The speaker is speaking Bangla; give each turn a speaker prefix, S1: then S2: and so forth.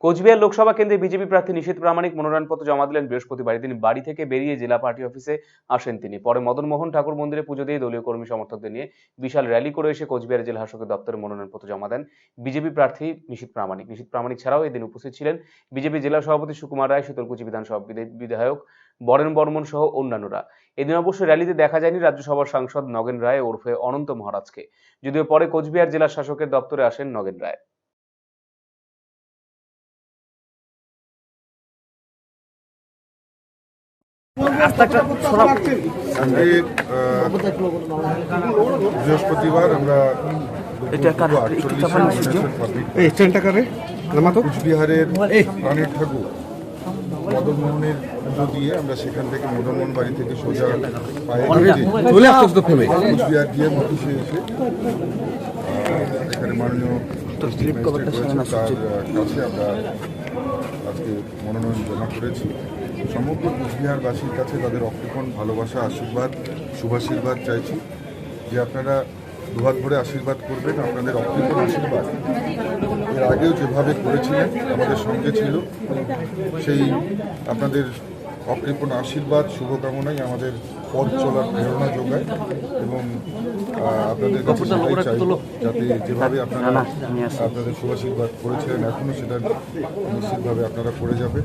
S1: কোচবিহার লোকসভা কেন্দ্রে বিজেপি প্রার্থী নিশীথ প্রামাণিক মনোনয়নপত্র জমা দিলেন বৃহস্পতিবার তিনি বাড়ি থেকে বেরিয়ে জেলা পার্টি অফিসে আসেন তিনি। পরে মদন মোহন ঠাকুর মন্দিরে পুজো দিয়ে দলীয় কর্মী সমর্থকদের নিয়ে বিশাল র্যালি করে এসে কোচবিহার জেলা শাসকের দপ্তরে মনোনয়নপত্র জমা দেন বিজেপি প্রার্থী নিশীথ প্রামাণিক। নিশীথ প্রামাণিক ছাড়াও এদিন উপস্থিত ছিলেন বিজেপি জেলা সভাপতি সুকুমার রায়, শীতলকুচি বিধানসভা বিধে- বিধায়ক বরেন বর্মন সহ অন্যান্যরা। এদিন অবশ্য র্যালিতে দেখা যায়নি রাজ্যসভার সাংসদ নগেন রায় ওরফে অনন্ত মহারাজকে। যদিও পরে কোচবিহার জেলা শাসকের দপ্তরে আসেন নগেন রায়।
S2: কারে?
S3: নামাতো
S4: কুচবিহারের প্রাণের ঠাকুর। মদনমোহনের পুজো দিয়ে আমরা সেখান থেকে মদনমোহন বাড়ি থেকে সোজা পায়ে কুচবিহার গিয়ে অফিসে এসে এখানে মাননীয় তার কাছে আমরা আজকে মনোনয়ন জমা করেছি। সমগ্র কুচবিহারবাসীর কাছে তাদের অকৃপণ ভালোবাসা আশীর্বাদ শুভাশীর্বাদ চাইছি যে আপনারা দুহাত ভরে আশীর্বাদ করবেন আপনাদের অকৃপণ আশীর্বাদ। এর আগেও যেভাবে করেছিলেন আমাদের সঙ্গে ছিল। সেই আপনাদের অকৃপণ আশীর্বাদ শুভকামনাই আমাদের পথ চলার প্রেরণা যোগায় এবং আপনাদের কাছে সেটাই চাইব যাতে যেভাবে আপনারা আপনাদের শুভাশীর্বাদ করেছিলেন এখনও সেটা নিশ্চিতভাবে আপনারা করে যাবেন।